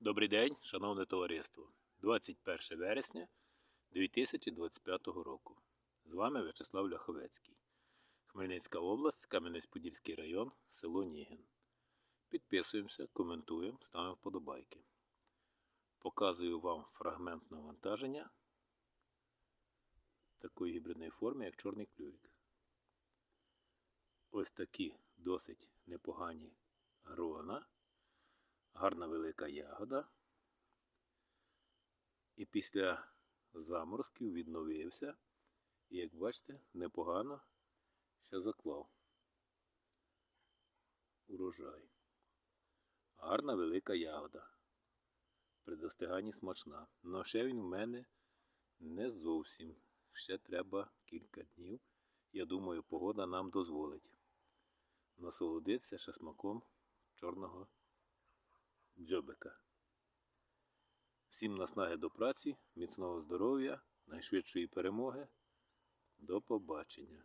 Добрий день, шановне товариство. 21 вересня 2025 року. З вами В'ячеслав Ляховецький. Хмельницька область, Кам'янець-Подільський район, село Нігін. Підписуємося, коментуємо, ставимо вподобайки. Показую вам фрагмент навантаження такої гібридної форми, як чорний клювік. Ось такі досить непогані грона гарна велика ягода. І після заморозків відновився. І як бачите, непогано ще заклав урожай. Гарна велика ягода. При достиганні смачна. Но ще він в мене не зовсім. Ще треба кілька днів. Я думаю, погода нам дозволить насолодитися ще смаком чорного дзьобика. Всім наснаги до праці, міцного здоров'я, найшвидшої перемоги. До побачення!